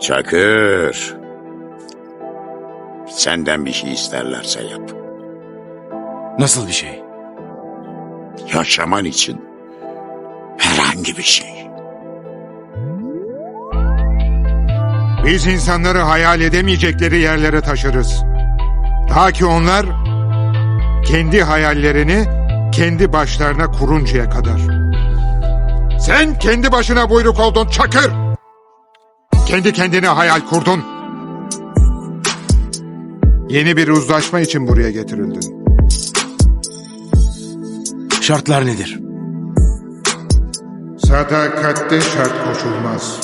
Çakır. Senden bir şey isterlerse yap. Nasıl bir şey? Yaşaman için herhangi bir şey. Biz insanları hayal edemeyecekleri yerlere taşırız. Ta ki onlar kendi hayallerini kendi başlarına kuruncaya kadar. Sen kendi başına buyruk oldun Çakır. Kendi kendine hayal kurdun. Yeni bir uzlaşma için buraya getirildin. Şartlar nedir? Sadakatte şart koşulmaz.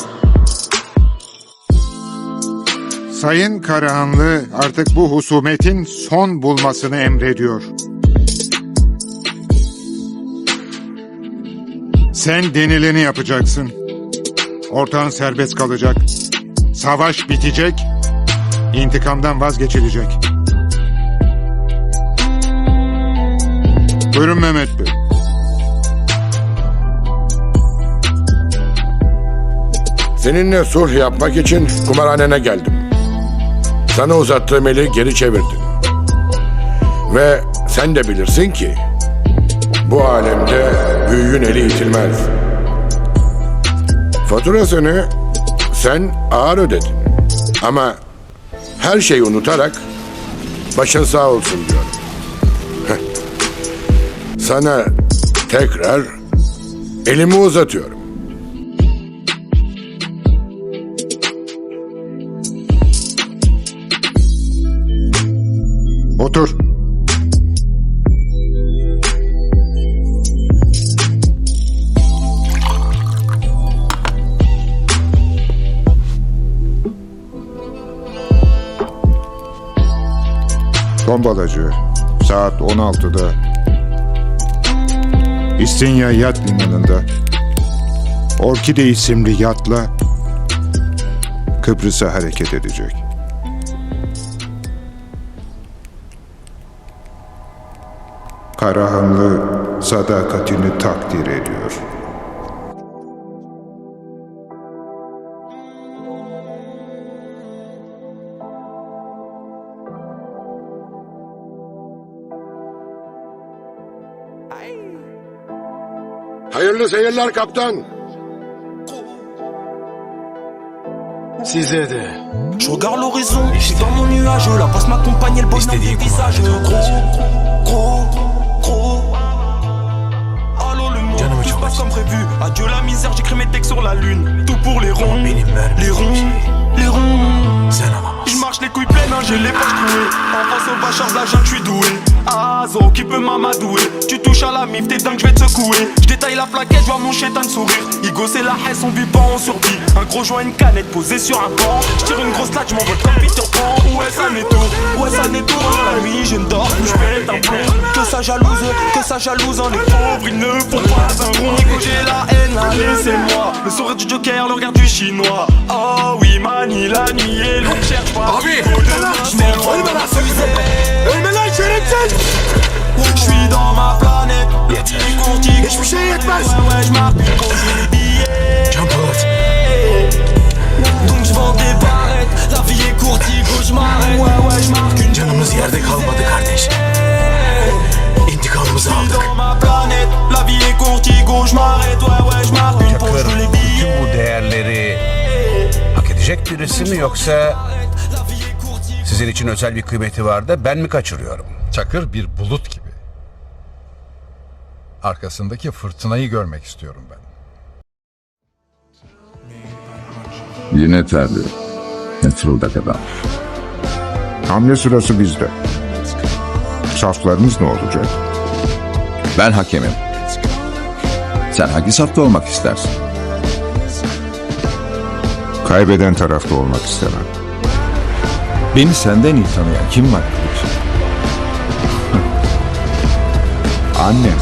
Sayın Karahanlı artık bu husumetin son bulmasını emrediyor. Sen denileni yapacaksın. Ortağın serbest kalacak. Savaş bitecek. İntikamdan vazgeçilecek. Buyurun Mehmet Bey. Seninle sulh yapmak için kumarhanene geldim. Sana uzattığım eli geri çevirdin. Ve sen de bilirsin ki bu alemde büyüğün eli itilmez. Faturasını sen ağır ödedin. Ama her şeyi unutarak başın sağ olsun diyorum. Sana tekrar elimi uzatıyorum. Otur. Tombalacı saat 16'da İstinye Yat Limanı'nda Orkide isimli yatla Kıbrıs'a hareket edecek. Karahanlı sadakatini takdir ediyor. Hayırlı seyirler kaptan. Size de. Je regarde l'horizon, je suis dans mon nuage, la passe m'accompagne, le bonheur du visage. Gros, gros, gros. Allô le monde, Canımı tout se passe comme prévu. Adieu la misère, j'écris mes textes sur la lune. Tout pour les ronds, les ronds, les ronds. Je marche les couilles pleines, hein, j'ai les poches trouées. En face au bachar de la jungle, je suis doué. Azo qui peut m'amadouer. Tu touches à la mif, t'es dingue, je vais te secouer. Je détaille la plaquette, je vois mon chétan sourire. Igo, c'est la haine, on vit pas, on survit. Un gros joint, une canette posée sur un banc. Je tire une grosse latte, je m'envole comme Peter Pan. Ouais, ça n'est tout, ouais, ça n'est tout. La nuit, je ne dors plus, je pète un plomb. Que ça jalouse, que ça jalouse, hein, les pauvres, ils ne font pas un rond. J'ai la haine, hein, laissez-moi. Le sourire du Joker, le regard du chinois. Oh oui, mani, la nuit est longue, cherche pas. Birisi mi yoksa sizin için özel bir kıymeti var da ben mi kaçırıyorum? Çakır bir bulut gibi. Arkasındaki fırtınayı görmek istiyorum ben. Yine terli. Ne fırıldak adam. Hamle sırası bizde. Saflarımız ne olacak? Ben hakemim. Sen hangi safta olmak istersin? Kaybeden tarafta olmak istemem. Beni senden iyi tanıyan kim var Kılıç? Annem.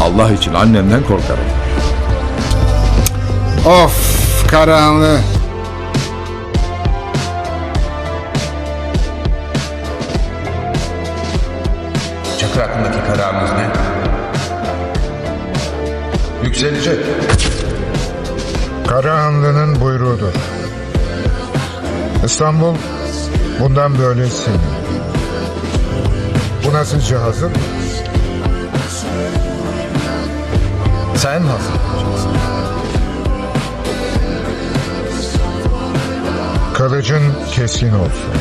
Allah için annemden korkarım. Of Karahanlı. Çakır hakkındaki kararınız ne? Yükselecek. Karahanlı'nın buyruğudur. İstanbul bundan böyle senin. Buna sizce hazır mı? Sen hazır. Kılıcın keskin olsun.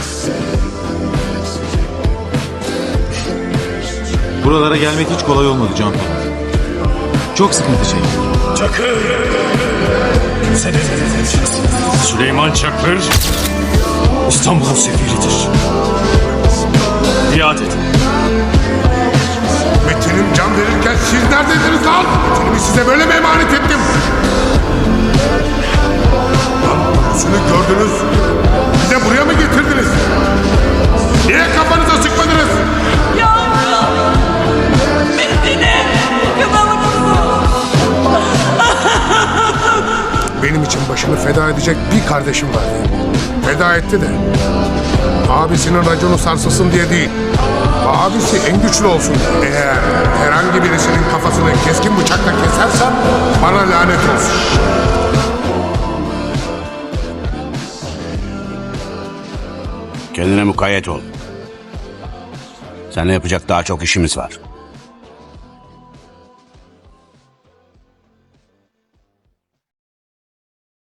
Buralara gelmek hiç kolay olmadı Can. Çok sıkıntı çektik. Süleyman Çakır İstanbul'un sefiridir. Biat edin. Metin'im can verirken siz neredeydiniz lan? Başını feda edecek bir kardeşim vardı. Feda etti de. Abisinin raconu sarsılsın diye değil. Abisi en güçlü olsun. Eğer herhangi birisinin kafasını keskin bıçakla kesersem bana lanet olsun. Kendine mukayyet ol. Seninle yapacak daha çok işimiz var.